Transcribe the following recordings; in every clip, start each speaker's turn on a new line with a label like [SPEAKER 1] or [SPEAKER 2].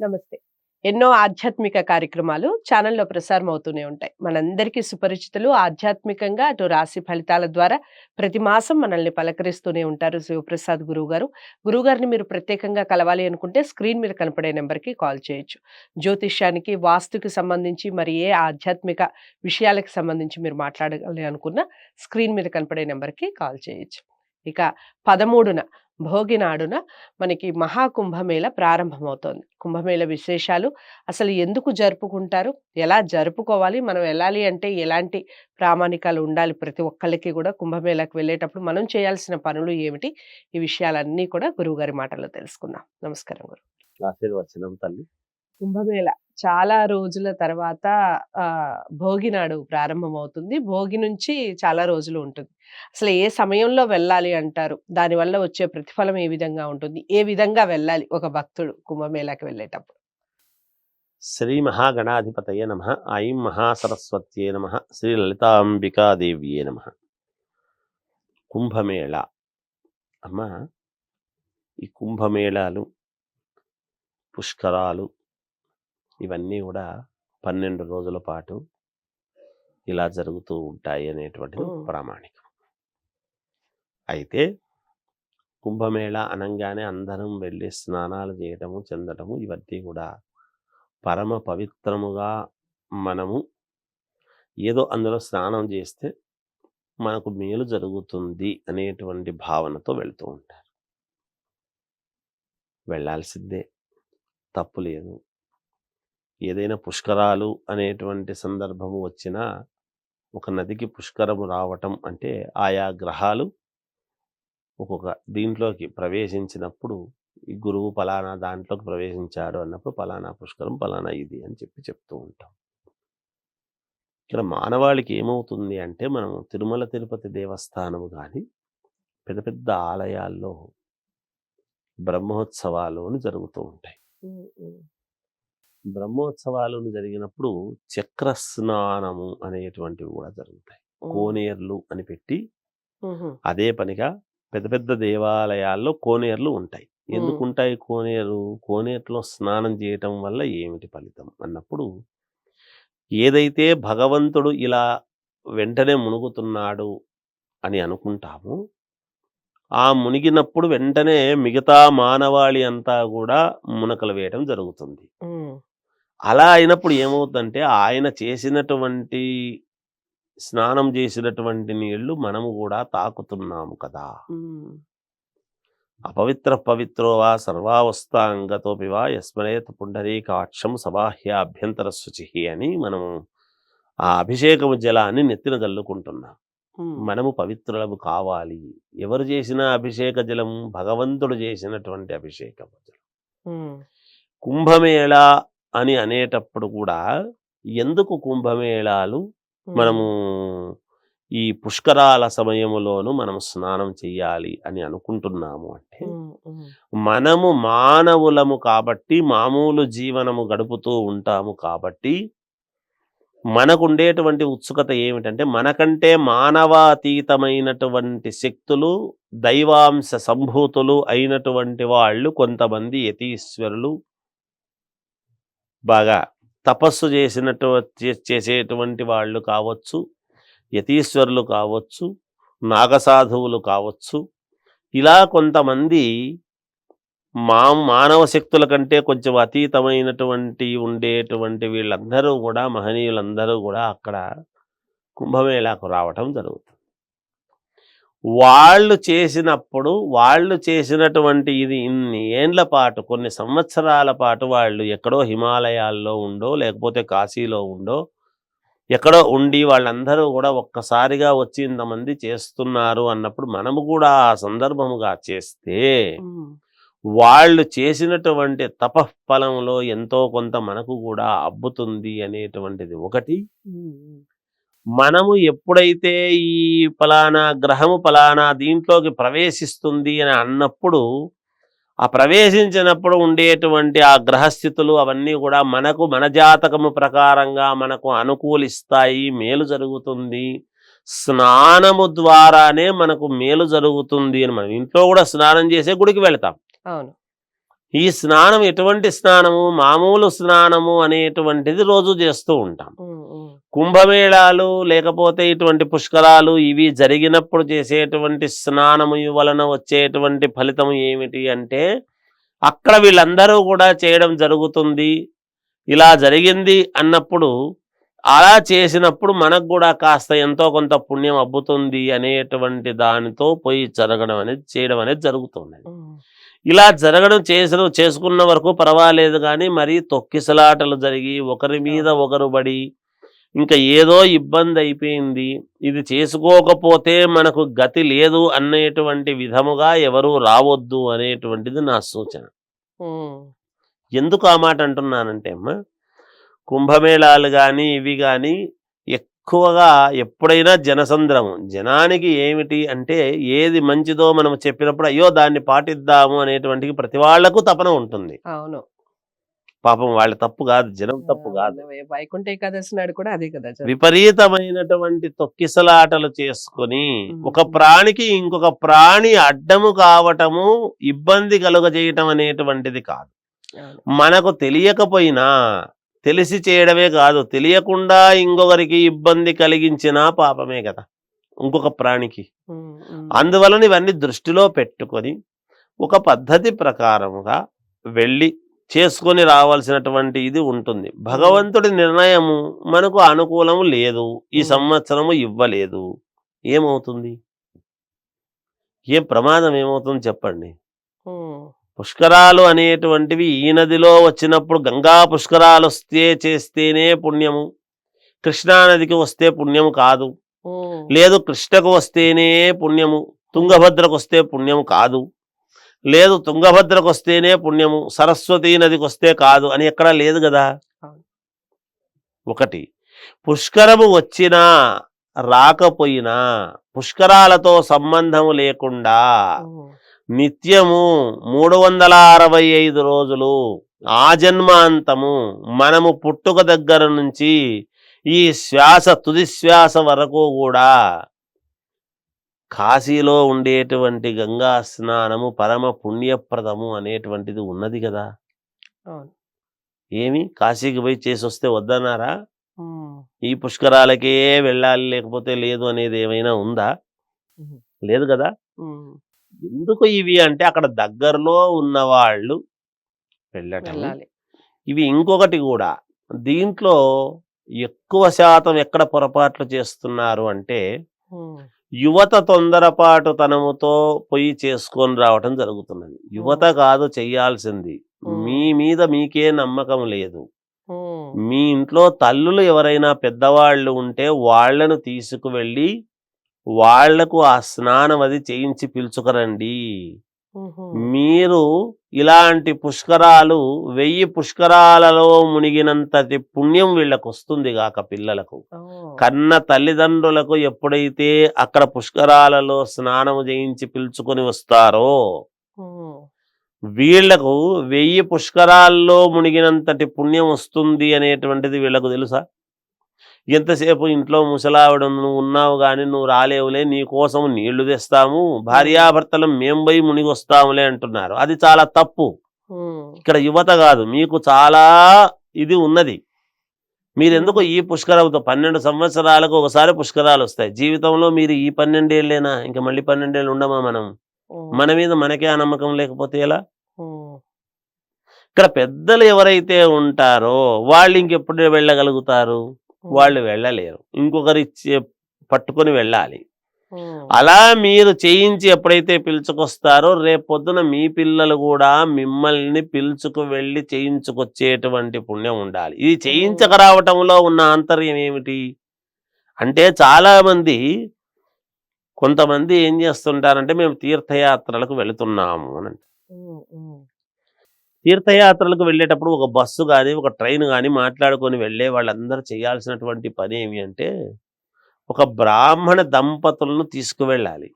[SPEAKER 1] నమస్తే. ఎన్నో ఆధ్యాత్మిక కార్యక్రమాలు ఛానల్లో ప్రసారం అవుతూనే ఉంటాయి. మనందరికీ సుపరిచితులు ఆధ్యాత్మికంగా అటు రాశి ఫలితాల ద్వారా ప్రతి మాసం మనల్ని పలకరిస్తూనే ఉంటారు శివప్రసాద్ గురువు గారు గురువుగారిని మీరు ప్రత్యేకంగా కలవాలి అనుకుంటే స్క్రీన్ మీద కనపడే నెంబర్కి కాల్ చేయొచ్చు. జ్యోతిష్యానికి వాస్తుకి సంబంధించి మరి ఏ ఆధ్యాత్మిక విషయాలకు సంబంధించి మీరు మాట్లాడాలి అనుకున్న స్క్రీన్ మీద కనపడే నెంబర్కి కాల్ చేయొచ్చు. ఇక పదమూడున భోగి నాడున మనకి మహాకుంభమేళ ప్రారంభమవుతోంది. కుంభమేళ విశేషాలు అసలు ఎందుకు జరుపుకుంటారు? ఎలా జరుపుకోవాలి? మనం వెళ్ళాలి అంటే ఎలాంటి ప్రామాణికాలు ఉండాలి? ప్రతి ఒక్కళ్ళకి కూడా కుంభమేళకు వెళ్ళేటప్పుడు మనం చేయాల్సిన పనులు ఏమిటి? ఈ విషయాలన్నీ కూడా గురువుగారి మాటల్లో తెలుసుకుందాం. నమస్కారం గురు.
[SPEAKER 2] ఆశీర్వచనం తల్లి.
[SPEAKER 1] కుంభమేళ చాలా రోజుల తర్వాత భోగినాడు భోగి నాడు ప్రారంభమవుతుంది. భోగి నుంచి చాలా రోజులు ఉంటుంది. అసలు ఏ సమయంలో వెళ్ళాలి అంటారు? దానివల్ల వచ్చే ప్రతిఫలం ఏ విధంగా ఉంటుంది? ఏ విధంగా వెళ్ళాలి ఒక భక్తుడు కుంభమేళాకి వెళ్ళేటప్పుడు?
[SPEAKER 2] శ్రీ మహాగణాధిపతయ నమ. ఐం మహాసరస్వత్యే నమ. శ్రీ లలితాంబికాదేవ్యే నమ. కుంభమేళ. అమ్మ! ఈ కుంభమేళాలు పుష్కరాలు ఇవన్నీ కూడా పన్నెండు రోజుల పాటు ఇలా జరుగుతూ ఉంటాయి అనేటువంటిది. ప్రామాణికం. అయితే కుంభమేళ అనగానే అందరం వెళ్ళి స్నానాలు చేయటము చెందటము ఇవన్నీ కూడా పరమ పవిత్రముగా మనము ఏదో అందులో స్నానం చేస్తే మనకు మేలు జరుగుతుంది అనేటువంటి భావనతో వెళ్తూ ఉంటారు. వెళ్ళాల్సిందే. తప్పు లేదు. ఏదైనా పుష్కరాలు అనేటువంటి సందర్భము వచ్చినా ఒక నదికి పుష్కరము రావటం అంటే ఆయా గ్రహాలు ఒక్కొక్క దీంట్లోకి ప్రవేశించినప్పుడు ఈ గురువు ఫలానా దాంట్లోకి ప్రవేశించాడు అన్నప్పుడు ఫలానా పుష్కరం ఫలానా ఇది అని చెప్పి చెప్తూ ఉంటాం. ఇక్కడ మానవాళికి ఏమవుతుంది అంటే మనం తిరుమల తిరుపతి దేవస్థానము కానీ పెద్ద పెద్ద ఆలయాల్లో బ్రహ్మోత్సవాలు అని జరుగుతూ ఉంటాయి. బ్రహ్మోత్సవాలు జరిగినప్పుడు చక్ర స్నానము అనేటువంటివి కూడా జరుగుతాయి. కోనేర్లు అని పెట్టి అదే పనిగా పెద్ద పెద్ద దేవాలయాల్లో కోనేర్లు ఉంటాయి. ఎందుకు ఉంటాయి కోనేరు? కోనేరులో స్నానం చేయటం వల్ల ఏమిటి ఫలితం? అన్నప్పుడు ఏదైతే భగవంతుడు ఇలా వెంటనే మునుగుతున్నాడు అని అనుకుంటామో ఆ మునిగినప్పుడు వెంటనే మిగతా మానవాళి అంతా కూడా మునకలు వేయడం జరుగుతుంది. అలా అయినప్పుడు ఏమవుతుందంటే ఆయన చేసినటువంటి స్నానం చేసినటువంటి నీళ్ళు మనము కూడా తాకుతున్నాము కదా! అపవిత్ర పవిత్రో వా సర్వావస్థాంగతోపి వా యస్మరేత్ పుండరీకాక్షం సబాహ్య అభ్యంతర శుచి అని మనము ఆ అభిషేకము జలాన్ని నెత్తిన చల్లుకుంటున్నాం మనము పవిత్రులము కావాలి. ఎవరు చేసిన అభిషేక జలం భగవంతుడు చేసినటువంటి అభిషేక జలం కుంభమేళ అని అనేటప్పుడు కూడా ఎందుకు కుంభమేళాలు మనము ఈ పుష్కరాల సమయములోను మనం స్నానం చెయ్యాలి అని అనుకుంటున్నాము అంటే మనము మానవులము కాబట్టి మామూలు జీవనము గడుపుతూ ఉంటాము కాబట్టి మనకు ఉండేటువంటి ఉత్సుకత ఏమిటంటే మనకంటే మానవాతీతమైనటువంటి శక్తులు దైవాంశ సంభూతులు అయినటువంటి వాళ్ళు కొంతమంది యతీశ్వరులు బాగా తపస్సు చేసినట్టు చేసేటువంటి వాళ్ళు కావచ్చు యతీశ్వరులు కావచ్చు నాగసాధువులు కావచ్చు. ఇలా కొంతమంది మా మానవ శక్తుల కంటే కొంచెం అతీతమైనటువంటి ఉండేటువంటి వీళ్ళందరూ కూడా మహనీయులందరూ కూడా అక్కడ కుంభమేళాకు రావటం జరుగుతుంది. వాళ్ళు చేసినప్పుడు వాళ్ళు చేసినటువంటి ఇది ఇన్ని ఏండ్ల పాటు కొన్ని సంవత్సరాల పాటు వాళ్ళు ఎక్కడో హిమాలయాల్లో ఉండో లేకపోతే కాశీలో ఉండో ఎక్కడో ఉండి వాళ్ళందరూ కూడా ఒక్కసారిగా వచ్చి ఇంతమంది చేస్తున్నారు అన్నప్పుడు మనము కూడా ఆ సందర్భముగా చేస్తే వాళ్ళు చేసినటువంటి తపఫలంలో ఎంతో కొంత మనకు కూడా అబ్బుతుంది అనేటువంటిది ఒకటి. మనము ఎప్పుడైతే ఈ ఫలానా గ్రహము ఫలానా దీంట్లోకి ప్రవేశిస్తుంది అని అన్నప్పుడు ఆ ప్రవేశించినప్పుడు ఉండేటువంటి ఆ గ్రహస్థితులు అవన్నీ కూడా మనకు మన జాతకము ప్రకారంగా మనకు అనుకూలిస్తాయి మేలు జరుగుతుంది. స్నానము ద్వారానే మనకు మేలు జరుగుతుంది అని మనం ఇంట్లో కూడా స్నానం చేసే గుడికి వెళ్తాం.
[SPEAKER 1] అవును.
[SPEAKER 2] ఈ స్నానం ఎటువంటి స్నానము? మామూలు స్నానము అనేటువంటిది రోజు చేస్తూ ఉంటాం. కుంభమేళాలు లేకపోతే ఇటువంటి పుష్కరాలు ఇవి జరిగినప్పుడు చేసేటువంటి స్నానము వలన వచ్చేటువంటి ఫలితం ఏమిటి అంటే అక్కడ వీళ్ళందరూ కూడా చేయడం జరుగుతుంది. ఇలా జరిగింది అన్నప్పుడు అలా చేసినప్పుడు మనకు కూడా కాస్త ఎంతో కొంత పుణ్యం అబ్బుతుంది అనేటువంటి దానితో పోయి జరగడం అనేది చేయడం అనేది జరుగుతుంది. ఇలా జరగడం చేసిన చేసుకున్న వరకు పర్వాలేదు కానీ మరీ తొక్కిసలాటలు జరిగి ఒకరి మీద ఒకరు పడి ఇంకా ఏదో ఇబ్బంది అయిపోయింది. ఇది చేసుకోకపోతే మనకు గతి లేదు అనేటువంటి విధముగా ఎవరు రావద్దు అనేటువంటిది నా సూచన. ఎందుకు ఆ మాట అంటున్నానంటే అమ్మా కుంభమేళాలు కానీ ఇవి కానీ ఎక్కువగా ఎప్పుడైనా జనసంద్రము. జనానికి ఏమిటి అంటే ఏది మంచిదో మనం చెప్పినప్పుడు అయ్యో దాన్ని పాటిద్దాము అనేటువంటిది ప్రతి వాళ్ళకు తపన ఉంటుంది.
[SPEAKER 1] అవును.
[SPEAKER 2] పాపం వాళ్ళ తప్పు కాదు జనం తప్పు కాదు
[SPEAKER 1] వైకుంఠ ఏకాదశి నాడు కూడా అదే కదా.
[SPEAKER 2] విపరీతమైనటువంటి తొక్కిసలాటలు చేసుకొని. ఒక ప్రాణికి ఇంకొక ప్రాణి అడ్డము కావటము ఇబ్బంది కలుగజేయటం అనేటువంటిది కాదు. మనకు తెలియకపోయినా తెలిసి చేయడమే కాదు తెలియకుండా ఇంకొకరికి ఇబ్బంది కలిగించినా పాపమే కదా ఇంకొక ప్రాణికి అందువలన ఇవన్నీ దృష్టిలో పెట్టుకొని ఒక పద్ధతి ప్రకారముగా వెళ్ళి చేసుకొని రావాల్సినటువంటి ఇది ఉంటుంది. భగవంతుడి నిర్ణయము మనకు అనుకూలము లేదు. ఈ. సంవత్సరము ఇవ్వలేదు. ఏమవుతుంది? ఏ ప్రమాదం ఏమవుతుంది చెప్పండి? పుష్కరాలు అనేటువంటివి ఈ నదిలో వచ్చినప్పుడు గంగా పుష్కరాలు వస్తే చేస్తేనే పుణ్యము. కృష్ణానదికి వస్తే పుణ్యము కాదు. లేదు కృష్ణకు వస్తేనే పుణ్యము. తుంగభద్రకు వస్తే పుణ్యము కాదు. లేదు తుంగభద్రకు వస్తేనే పుణ్యము సరస్వతీ నదికి వస్తే కాదు అని ఎక్కడా లేదు కదా. ఒకటి పుష్కరము వచ్చినా రాకపోయినా పుష్కరాలతో సంబంధము లేకుండా నిత్యము మూడు వందల అరవై ఐదు రోజులు ఆ జన్మాంతము మనము పుట్టుక దగ్గర నుంచి ఈ శ్వాస తుది శ్వాస వరకు కూడా కాశీలో ఉండేటువంటి గంగా స్నానము పరమ పుణ్యప్రదము అనేటువంటిది ఉన్నది కదా. ఏమి? కాశీకి పోయి చేసి వస్తే వద్దన్నారా? ఈ పుష్కరాలకే వెళ్ళాలి లేకపోతే లేదు అనేది ఏమైనా ఉందా? లేదు కదా. ఎందుకు ఇవి అంటే అక్కడ దగ్గరలో ఉన్నవాళ్ళు వెళ్ళటం
[SPEAKER 1] వెళ్ళాలి.
[SPEAKER 2] ఇవి ఇంకొకటి కూడా దీంట్లో ఎక్కువ శాతం ఎక్కడ పొరపాట్లు చేస్తున్నారు అంటే యువత తొందరపాటు తనముతో పొయ్యి చేసుకొని రావటం జరుగుతున్నది. యువత కాదు చెయ్యాల్సింది. మీ మీద మీకే నమ్మకం లేదు. మీ ఇంట్లో తల్లులు ఎవరైనా పెద్దవాళ్ళు ఉంటే వాళ్ళను తీసుకువెళ్ళి వాళ్ళకు ఆ స్నానం అది చేయించి పిలుచుకురండి. మీరు ఇలాంటి పుష్కరాలు వెయ్యి పుష్కరాలలో మునిగినంతటి పుణ్యం వీళ్ళకు వస్తుంది గాక పిల్లలకు. కన్న తల్లిదండ్రులకు ఎప్పుడైతే అక్కడ పుష్కరాలలో స్నానము చేయించి పిలుచుకొని వస్తారో వీళ్ళకు వెయ్యి పుష్కరాల్లో మునిగినంతటి పుణ్యం వస్తుంది అనేటువంటిది వీళ్ళకు తెలుసా? ఎంతసేపు ఇంట్లో ముసలావిడ నువ్వు ఉన్నావు కానీ నువ్వు రాలేవులే నీ కోసం నీళ్ళు తెస్తాము భార్యాభర్తలం మేం పోయి మునిగి వస్తాములే అంటున్నారు. అది చాలా తప్పు. ఇక్కడ యువత కాదు మీకు చాలా ఇది ఉన్నది. మీరెందుకు ఈ పుష్కరంతో పన్నెండు సంవత్సరాలకు ఒకసారి పుష్కరాలు వస్తాయి? జీవితంలో మీరు ఈ పన్నెండేళ్ళేనా ఇంకా మళ్ళీ పన్నెండేళ్ళు ఉండమా మనం? మన మీద మనకే ఆ నమ్మకం లేకపోతే ఎలా? ఇక్కడ పెద్దలు ఎవరైతే ఉంటారో వాళ్ళు ఇంకెప్పుడు వెళ్ళగలుగుతారు? వాళ్ళు వెళ్ళలేరు. ఇంకొకరి పట్టుకొని వెళ్ళాలి. అలా మీరు చేయించి ఎప్పుడైతే పిలుచుకొస్తారో రేపు పొద్దున మీ పిల్లలు కూడా మిమ్మల్ని పిలుచుకు వెళ్ళి చేయించుకొచ్చేటువంటి పుణ్యం ఉండాలి. ఇది చేయించక రావటంలో ఉన్న ఆంతర్యం ఏమిటి? అంటే చాలా మంది కొంతమంది ఏం చేస్తుంటారంటే మేము తీర్థయాత్రలకు వెళుతున్నాము అని తీర్థయాత్రలకు వెళ్ళేటప్పుడు ఒక బస్సు కానీ ఒక ట్రైన్ కానీ మాట్లాడుకొని వెళ్ళే వాళ్ళందరూ చేయాల్సినటువంటి పని ఏమి అంటే ఒక బ్రాహ్మణ దంపతులను తీసుకువెళ్ళాలి.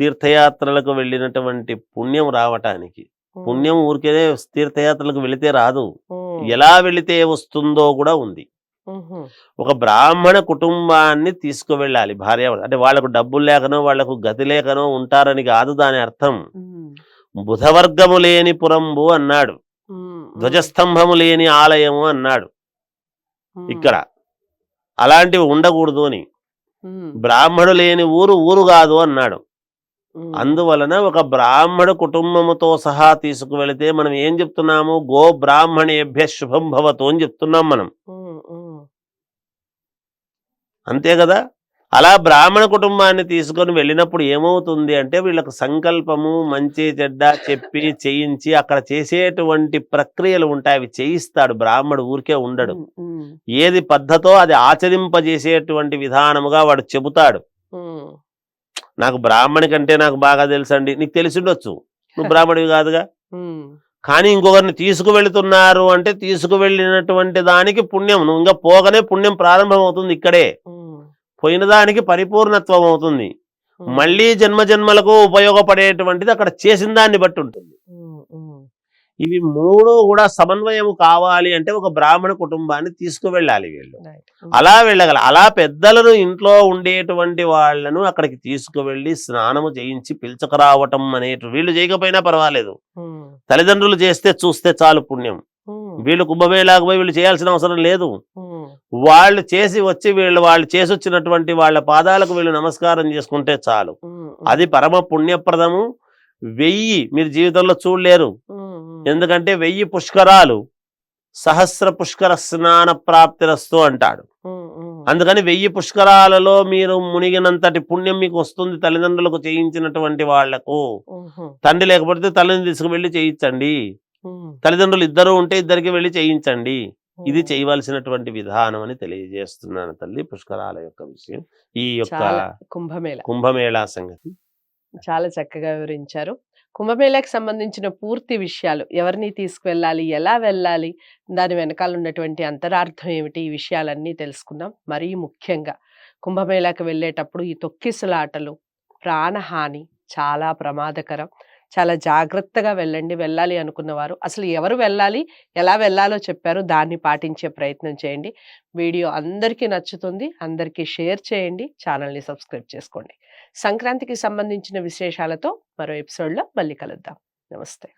[SPEAKER 2] తీర్థయాత్రలకు వెళ్ళినటువంటి పుణ్యం రావటానికి. పుణ్యం ఊరికే తీర్థయాత్రలకు వెళితే రాదు. ఎలా వెళితే వస్తుందో కూడా ఉంది. ఒక బ్రాహ్మణ కుటుంబాన్ని తీసుకువెళ్ళాలి భార్య అంటే వాళ్ళకు డబ్బులు లేకనో వాళ్ళకు గతి లేకనో ఉంటారని కాదు దాని అర్థం. బుధవర్గము లేని పురంబు అన్నాడు. ధ్వజస్తంభము లేని ఆలయము అన్నాడు. ఇక్కడ అలాంటివి ఉండకూడదు అని. బ్రాహ్మడు లేని ఊరు ఊరు కాదు అన్నాడు. అందువలన ఒక బ్రాహ్మడు కుటుంబముతో సహా తీసుకువెళితే మనం ఏం చెప్తున్నాము? గో బ్రాహ్మణేభ్య శుభం భవతు అని చెప్తున్నాం మనం. అంతే కదా? అలా బ్రాహ్మణ కుటుంబాన్ని తీసుకొని వెళ్ళినప్పుడు ఏమవుతుంది అంటే వీళ్ళకు సంకల్పము మంచి చెడ్డ చెప్పి చేయించి అక్కడ చేసేటువంటి ప్రక్రియలు ఉంటాయి. అవి చేయిస్తాడు. బ్రాహ్మడు ఊరికే ఉండడు. ఏది పద్ధతో అది ఆచరింపజేసేటువంటి విధానముగా వాడు చెబుతాడు. నాకు బ్రాహ్మణి కంటే నాకు బాగా తెలుసండి. నీకు తెలిసిండొచ్చు. నువ్వు బ్రాహ్మడివి కాదుగా. కానీ ఇంకొకరిని తీసుకువెళుతున్నారు అంటే తీసుకువెళ్ళినటువంటి దానికి పుణ్యం. నువ్వు ఇంకా పోగానే పుణ్యం ప్రారంభం అవుతుంది ఇక్కడే
[SPEAKER 1] ఉమ్,
[SPEAKER 2] పోయిన దానికి పరిపూర్ణత్వం అవుతుంది. మళ్ళీ జన్మ జన్మలకు ఉపయోగపడేటువంటిది అక్కడ చేసిన దాన్ని బట్టి ఉంటుంది. ఇవి మూడు కూడా సమన్వయం కావాలి అంటే ఒక బ్రాహ్మణ కుటుంబాన్ని తీసుకువెళ్ళాలి వీళ్ళు. అలా వెళ్ళగల అలా పెద్దలను ఇంట్లో ఉండేటువంటి వాళ్ళను అక్కడికి తీసుకువెళ్ళి స్నానము చేయించి పిలుచుకురావటం అనేటు వీళ్ళు చేయకపోయినా పర్వాలేదు. తల్లిదండ్రులు చేస్తే చూస్తే చాలు పుణ్యం. వీళ్ళు కుంభమేళాకు పోయి వీళ్ళు చేయాల్సిన అవసరం లేదు. వాళ్ళు చేసి వచ్చి వీళ్ళు వాళ్ళు చేసి వచ్చినటువంటి వాళ్ళ పాదాలకు వీళ్ళు నమస్కారం చేసుకుంటే చాలు. అది పరమ పుణ్యప్రదము. వెయ్యి మీరు జీవితంలో చూడలేరు. ఎందుకంటే వెయ్యి పుష్కరాలు సహస్ర పుష్కర స్నాన ప్రాప్తిరస్తు అంటాడు. అందుకని వెయ్యి పుష్కరాలలో మీరు మునిగినంతటి పుణ్యం మీకు వస్తుంది తల్లిదండ్రులకు చేయించినటువంటి
[SPEAKER 1] వాళ్ళకు.
[SPEAKER 2] తండ్రి లేకపోతే తల్లిని తీసుకువెళ్ళి చేయించండి. తల్లిదండ్రులు ఇద్దరు ఉంటే ఇద్దరికి వెళ్ళి చేయించండి. ఇది. చేయవలసినటువంటి విధానం అని తెలియజేస్తున్నాను తల్లి పుష్కరాల యొక్క విషయం. ఈ యొక్క
[SPEAKER 1] కుంభమేళ.
[SPEAKER 2] కుంభమేళా సంగతి.
[SPEAKER 1] చాలా చక్కగా వివరించారు. కుంభమేళాకి సంబంధించిన పూర్తి విషయాలు ఎవరిని తీసుకువెళ్ళాలి ఎలా వెళ్ళాలి దాని వెనకాల ఉన్నటువంటి అంతరార్థం ఏమిటి ఈ విషయాలన్నీ తెలుసుకున్నాం మరీ ముఖ్యంగా కుంభమేళాకి వెళ్ళేటప్పుడు ఈ తొక్కిసలాటలు ప్రాణహాని చాలా ప్రమాదకరం. చాలా జాగ్రత్తగా వెళ్ళండి వెళ్ళాలి అనుకున్నవారు అసలు ఎవరు వెళ్ళాలి ఎలా వెళ్ళాలో చెప్పారు దాన్ని పాటించే ప్రయత్నం చేయండి. వీడియో అందరికీ నచ్చుతుంది అందరికీ షేర్ చేయండి ఛానల్ని సబ్స్క్రైబ్ చేసుకోండి. సంక్రాంతికి సంబంధించిన విశేషాలతో మరో ఎపిసోడ్లో మళ్ళీ కలుద్దాం. నమస్తే.